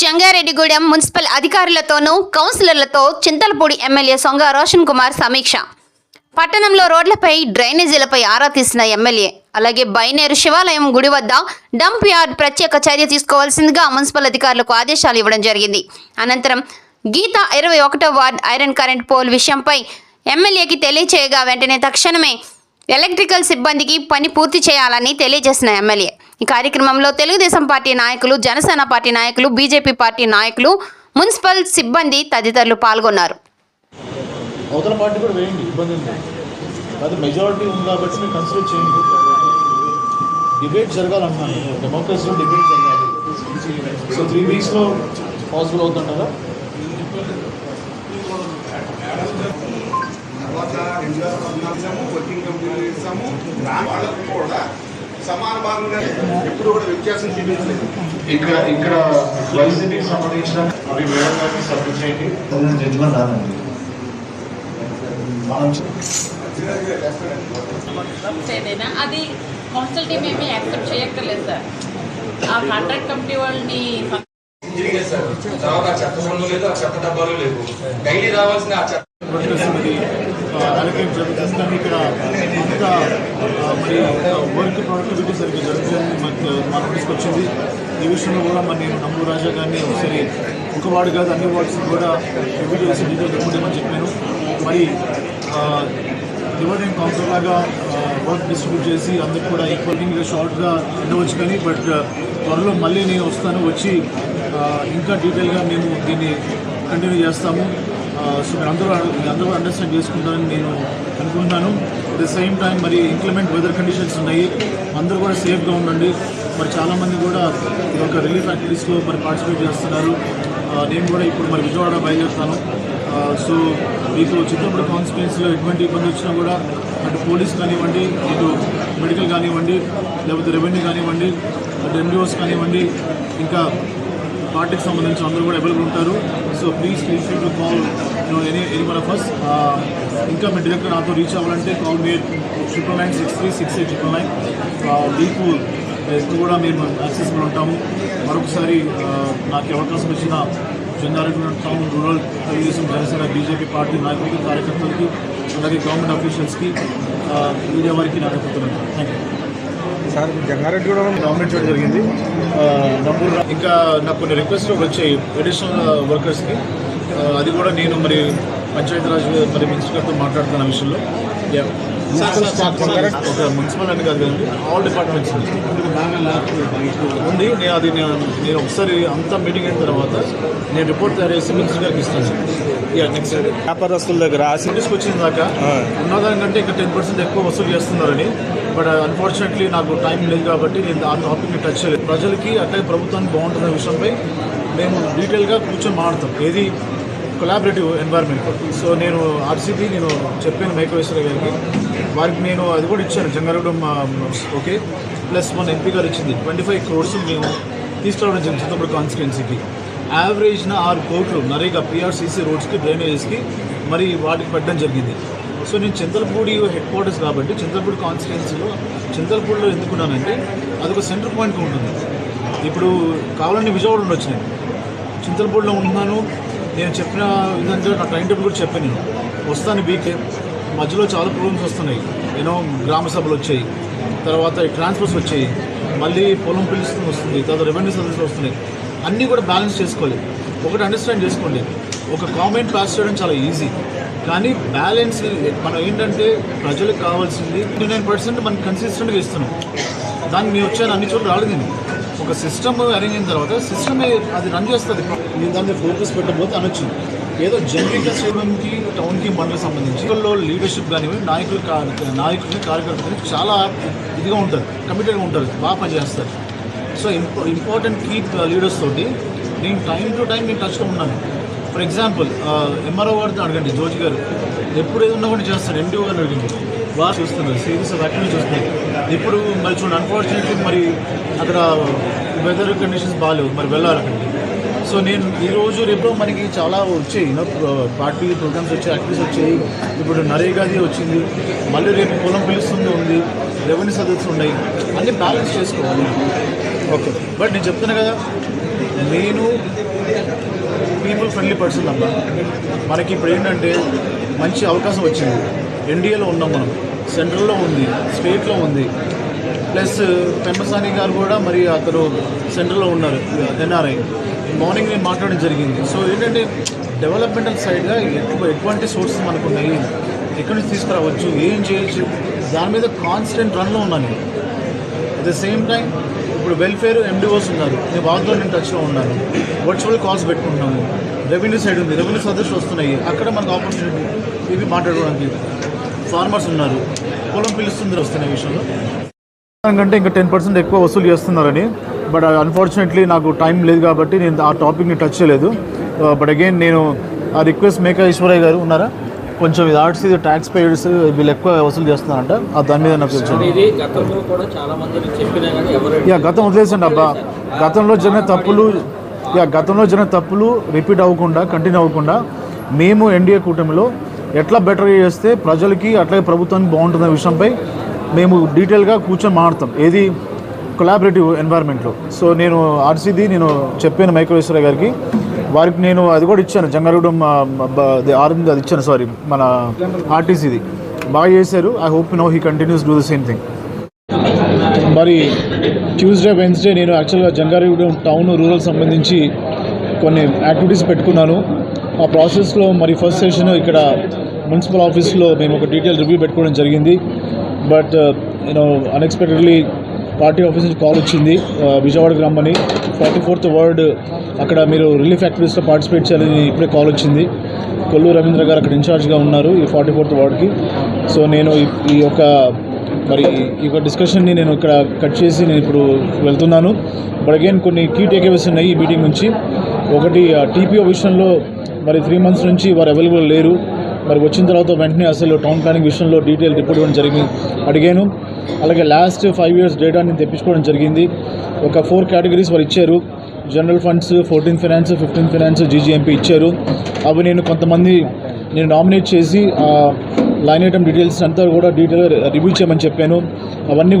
Jangareddygudem municipal అధికారులతోనూ కౌన్సిలర్లతో Chintalapudi MLA Songa Roshan Kumar సమీక్ష. పట్టణంలో రోడ్లపై డ్రైనేజీలపై ఆరా తీసిన ఎమ్మెల్యే అలాగే బైనేరు శివాలయం గుడి వద్ద డంప్ యార్డ్ ప్రత్యేక చర్య తీసుకోవాల్సిందిగా మున్సిపల్ అధికారులకు ఆదేశాలు ఇవ్వడం జరిగింది. అనంతరం గీత ఇరవై ఒకటో వార్డ్ ఐరన్ కరెంట్ పోల్ విషయంపై ఎమ్మెల్యేకి తెలియచేయగా వెంటనే తక్షణమే ఎలక్ట్రికల్ సిబ్బందికి పని పూర్తి చేయాలని తెలియజేసిన ఎమ్మెల్యే. ఈ కార్యక్రమంలో తెలుగుదేశం పార్టీ నాయకులు జనసేన పార్టీ నాయకులు బీజేపీ పార్టీ నాయకులు మున్సిపల్ సిబ్బంది తదితరులు పాల్గొన్నారు. అవతల పార్టీ కూడా వేయండి ఇబ్బంది ఉంది అది మెజారిటీ ఉంది కాబట్టి మీరు కన్సిడర్ చేయండి. డిబేట్ జరగాలన్నాను డెమోక్రసీలో డిబేట్ జరగాలి. సో త్రీ వీక్స్లో పాసిబుల్ అవుతుంటారా వర్కింగ్ కంపెనీలు ఇస్తాము వాళ్ళకు కూడా సమాన భాగంగా ఎప్పుడు కూడా వ్యత్యాసం చూపించలేదు. ఇక్కడ ఇక్కడ వైసీపీకి సంబంధించిన మేడం సబ్మిట్ చేయండి. అది కౌన్సిల్ టీమ్ ఏమీ యాక్సెప్ట్ చేయక్కర్లేదు సార్. ఆ కాంట్రాక్ట్ కంపెనీ వాళ్ళని తర్వాత ఆ చెత్త సందు లేదు ఆ చెత్త డబ్బాలు లేవు. డైలీ రావాల్సిన ఆ చెత్త ఇక్కడ అంత మరి వర్క్ ప్రొడక్టివిటీ సరిగ్గా జరుగుతుంది మనకు మార్పు తీసుకొచ్చింది ఈ విషయంలో కూడా మరి నేను నమ్ము రాజా గారిని ఒకసారి ఒక వాడు కాదు అన్ని వార్డ్స్ కూడా రివ్యూ చేసి డీటెయిల్ రిపోర్ట్ చెప్పాను మరి డివైడింగ్ కౌన్సిల్ లాగా వర్క్ డిస్ట్రిబ్యూట్ చేసి అందరికి కూడా ఈక్వల్గా షార్ట్గా ఉండవచ్చు కానీ బట్ త్వరలో మళ్ళీ నేను వస్తాను వచ్చి ఇంకా డీటెయిల్గా మేము దీన్ని కంటిన్యూ చేస్తాము. సో మీరు అందరూ అందరూ అండర్స్టాండ్ చేసుకుంటారని నేను అనుకుంటున్నాను. అట్ ద సేమ్ టైం మరి ఇంక్లిమెంట్ వెదర్ కండిషన్స్ ఉన్నాయి. అందరూ కూడా సేఫ్గా ఉండండి. మరి చాలామంది కూడా ఈ యొక్క రిలీఫ్ యాక్టివిటీస్లో మరి పార్టిసిపేట్ చేస్తున్నారు. నేను కూడా ఇప్పుడు మరి విజయవాడ బయలుదేరుతాను. సో మీకు చిత్తూరు కాన్స్టిట్యున్సీలో ఎటువంటి ఇబ్బంది వచ్చినా కూడా అటు పోలీస్ కానివ్వండి ఇటు మెడికల్ కానివ్వండి లేకపోతే రెవెన్యూ కానివ్వండి అటు ఎన్జిఓస్ కానివ్వండి ఇంకా పార్టీకి సంబంధించిన అందరూ కూడా అవైలబుల్ ఉంటారు. So please please free to call any any one of us ఇంకా మీ డైరెక్టర్ నాతో రీచ్ అవ్వాలంటే call me triple nine six three six eight triple nine మీకు ఎప్పుడు కూడా మేము యాక్సెసిబుల్ ఉంటాము. మరొకసారి నాకు అవకాశం వచ్చిన Chendareddy town rural Telugu Desam Janasena BJP party నాయకులకి కార్యకర్తలకి అలాగే గవర్నమెంట్ అఫీషియల్స్కి మీడియా వారికి నాకు చెప్తున్నాను థ్యాంక్ యూ సార్ జంగారెడ్డి కూడా నామినేట్ చేయడం జరిగింది. ఆ, ఇంకా నాకు కొన్ని రిక్వెస్ట్లు వచ్చాయి అడిషనల్ వర్కర్స్కి ఆ, అది కూడా నేను మరి పంచాయతీరాజ్ మరి మినిస్టర్ గారితో మాట్లాడుతున్న విషయంలో. ఒక మున్సిపల్ అని కాదు కదండి ఆల్ డిపార్ట్మెంట్స్ ఉంది నేను అది నేను నేను ఒకసారి అంతా మీటింగ్ అయిన తర్వాత నేను రిపోర్ట్ తయారు చేసి మినిస్టర్ గారికి ఇస్తాను నెక్స్ట్ వ్యాపారస్తుల దగ్గర ఆశ నోటీస్కి వచ్చిన దాకా ఆ. ఉన్నదానికంటే ఇంకా టెన్ పర్సెంట్ ఎక్కువ వసూలు చేస్తున్నారని బట్ అన్ఫార్చునేట్లీ నాకు టైం లేదు కాబట్టి నేను ఆ టాపిక్ని టచ్ చేయలేదు. ప్రజలకి అట్లే ప్రభుత్వానికి బాగుంటున్న విషయంపై మేము డీటెయిల్గా కూర్చొని మాట్లాడతాం. ఏది కొలాబరేటివ్ ఎన్వైర్న్మెంట్ సో నేను ఆర్సీబీ నేను చెప్పాను మైక్రోవేశ్వర గారికి. వారికి నేను అది కూడా ఇచ్చాను. జంగారెడ్డి ఓకే. ప్లస్ మన ఎంపీ గారు ఇచ్చింది. ట్వంటీ ఫైవ్ క్రోర్స్ మేము తీసుకురావడం జరిగింది చిత్తూరు కాన్స్టిట్యున్సీకి యావరేజ్న ఆరు కోట్లు నరేగా పిఆర్సీసీ రోడ్స్కి డ్రైనేజెస్కి మరి వాటికి పెట్టడం జరిగింది. సో నేను చింతలపూడి హెడ్ క్వార్టర్స్ కాబట్టి చింతలపూడి కాన్స్టిట్యున్సీలో చింతలపూడిలో ఎందుకున్నానంటే అదొక సెంటర్ పాయింట్గా ఉంటుంది. ఇప్పుడు కావాలని విజయవాడ ఉండొచ్చు నేను. చింతలపూడిలో ఉంటున్నాను. నేను చెప్పిన విధంగా నా టైం టేబుల్ కూడా చెప్పాను నేను. వస్తాను వీకే మధ్యలో చాలా ప్రాబ్లమ్స్ వస్తున్నాయి. ఎన్నో గ్రామ సభలు వచ్చాయి. తర్వాత ట్రాన్స్ఫర్స్ వచ్చాయి. మళ్ళీ పొలం పిలుస్తుంది వస్తుంది. తర్వాత రెవెన్యూ సర్వీస్ వస్తున్నాయి. అన్నీ కూడా బ్యాలెన్స్ చేసుకోవాలి. ఒకటి అండర్స్టాండ్ చేసుకోండి. ఒక కామెంట్ పాస్ చేయడం చాలా ఈజీ. కానీ బ్యాలెన్స్ మనం ఏంటంటే ప్రజలకు కావాల్సింది ట్వంటీ నైన్ పర్సెంట్ మనం కన్సిస్టెంట్గా ఇస్తున్నాం దాన్ని మేము వచ్చాను అన్ని చోట్ల రాలేదు ఒక సిస్టమ్ అరేంజ్ అయిన తర్వాత సిస్టమే అది రన్ చేస్తుంది. నేను దాన్ని ఫోకస్ పెట్టబోతే అనొచ్చు. ఏదో జనరిక్గా స్టేడియంకి టౌన్కి మండలికి సంబంధించి వీళ్ళలో లీడర్షిప్ కానివ్వండి నాయకులు కా- కార్యకర్తలు చాలా ఇదిగా ఉంటారు కమిటెడ్గా ఉంటారు బాగా పనిచేస్తారు. సో ఇంపార్టెంట్ కీ లీడర్స్ తోటి నేను టైం టు టైం నేను టచ్లో ఉన్నాను. ఫర్ ఎగ్జాంపుల్ ఎంఆర్ఓ గారితో అడగండి జోజి గారు. ఎప్పుడు ఏది ఉన్నా కూడా చేస్తారు ఎండిఓ గారిని అడగండి. బాగా చూస్తున్నారు ఆఫ్ యాక్టివిటీ చూస్తున్నారు. ఇప్పుడు మరి చూడండి అన్ఫార్చునేట్లీ మరి అక్కడ వెదర్ కండిషన్స్ బాగాలేవు మరి వెళ్ళాలి అక్కడికి సో నేను ఈ రోజు రేపు మనకి చాలా వచ్చాయి యూనో పార్టీ ప్రోగ్రామ్స్ వచ్చాయి యాక్టివిటీస్ వచ్చాయి. ఇప్పుడు నరేగాది వచ్చింది మళ్ళీ రేపు పొలం పిలుస్తుంది ఉంది రెవెన్యూ సదస్సులు ఉన్నాయి. అన్నీ బ్యాలెన్స్ చేసుకోవాలి. ఓకే బట్ నేను చెప్తున్నా కదా నేను పీపుల్ ఫ్రెండ్లీ పర్సన్ అబ్బా. మనకి ఇప్పుడు ఏంటంటే మంచి అవకాశం వచ్చింది. ఎన్డీఏలో ఉన్నాం మనం. సెంట్రల్లో ఉంది. స్టేట్లో ఉంది. ప్లస్ పెంపసాని గారు కూడా మరి అతను సెంట్రల్లో ఉన్నారు. ఎన్ఆర్ఐ మార్నింగ్ నేను మాట్లాడడం జరిగింది. సో ఏంటంటే డెవలప్మెంటల్ సైడ్గా ఎక్కువ ఎటువంటి సోర్సెస్ మనకు ఉన్నాయి. ఎక్కడి నుంచి తీసుకురావచ్చు? ఏం చేయొచ్చు? దాని మీద కాన్స్టెంట్ రన్లో ఉన్నాను అట్ ద సేమ్ టైం ఇప్పుడు వెల్ఫేర్ ఎండిఓస్ ఉన్నారు. నేను వాళ్ళతో నేను టచ్లో ఉన్నాను. వర్చువల్ కాల్స్ పెట్టుకుంటున్నాము. రెవెన్యూ సైడ్ ఉంది. రెవెన్యూ సదస్సులు వస్తున్నాయి. అక్కడ మనకు ఆపర్చునిటీ ఇవి మాట్లాడుకోవడానికి ఫార్మర్స్ ఉన్నారు. పొలం పిలుస్తుంది వస్తున్న విషయంలో. కంటే ఇంకా టెన్ పర్సెంట్ ఎక్కువ వసూలు చేస్తున్నారని. బట్ అన్ఫార్చునేట్లీ uh, నాకు టైం లేదు కాబట్టి నేను ఆ టాపిక్ని టచ్ చేయలేదు. Uh, బట్ అగైన్ నేను ఆ రిక్వెస్ట్ మేక ఈశ్వరయ్య గారు ఉన్నారా? కొంచెం ఇది ఆర్ట్స్ ఇది ట్యాక్స్ పేయర్స్ వీళ్ళు ఎక్కువ వసూలు చేస్తున్నారంట. దాని మీద నాకు యా గతం వదిలేసండి అబ్బా. గతంలో జరిగిన తప్పులు యా గతంలో జరిగిన తప్పులు రిపీట్ అవ్వకుండా కంటిన్యూ అవ్వకుండా మేము ఎన్డీఏ కూటమిలో ఎట్లా బెటర్ చేస్తే ప్రజలకి అట్లాగే ప్రభుత్వానికి బాగుంటుందనే విషయంపై మేము డీటెయిల్గా కూర్చొని మాట్లాడతాం. ఏది కొలాబరేటివ్ ఎన్వైర్న్మెంట్లో సో నేను ఆర్సీది నేను చెప్పాను మైక్రోవేశ్వర గారికి. వారికి నేను అది కూడా ఇచ్చాను జంగారగూడెం ఆర్ఎంది అది ఇచ్చాను సారీ మన ఆర్టీసీది బాగా చేశారు. I hope no he continues do the same thing మరి ట్యూస్డే వెన్స్డే నేను యాక్చువల్గా జంగారెడ్డిగూడెం టౌన్ రూరల్ సంబంధించి కొన్ని యాక్టివిటీస్ పెట్టుకున్నాను. ఆ ప్రాసెస్లో మరి ఫస్ట్ సెషన్ ఇక్కడ మున్సిపల్ ఆఫీస్లో మేము ఒక డీటెయిల్ రివ్యూ పెట్టుకోవడం జరిగింది. But you know unexpectedly party office నుంచి కాల్ వచ్చింది. విజయవాడ విజయవాడకి రమ్మని. ఫార్టీ ఫోర్త్ వర్డ్ అక్కడ మీరు రిలీఫ్ యాక్టివిటీస్లో పార్టిసిపేట్ చేయాలని ఇప్పుడే కాల్ వచ్చింది. కొల్లు రవీంద్ర గారు అక్కడ ఇన్ఛార్జ్గా ఉన్నారు ఈ ఫార్టీ ఫోర్త్ వార్డ్కి. సో నేను ఈ- ఈ యొక్క మరి ఈ యొక్క డిస్కషన్ని నేను ఇక్కడ కట్ చేసి నేను ఇప్పుడు వెళ్తున్నాను. బట్ అగైన్ కొన్ని కీ టేకేవేస్ ఉన్నాయి ఈ మీటింగ్ నుంచి. ఒకటి టీపీఓ విషయంలో మరి త్రీ మంత్స్ నుంచి వారు అవైలబుల్ లేరు. మరి వచ్చిన తర్వాత వెంటనే అసలు టౌన్ ప్లానింగ్ విషయంలో డీటెయిల్ రిపోర్ట్ ఇవ్వడం జరిగింది. అడిగాను. అలాగే లాస్ట్ ఫైవ్ ఇయర్స్ డేటా నేను తెప్పించుకోవడం జరిగింది. ఒక ఫోర్ కేటగిరీస్ వారు ఇచ్చారు. General funds fourteen finance fifteen finance GGMP ఇచ్చారు. అవి నేను కొంతమంది నేను నామినేట్ చేసి లైన్ ఐటమ్ డీటెయిల్స్ అంతా కూడా డీటెయిల్గా రివ్యూ చేయమని చెప్పాను. అవన్నీ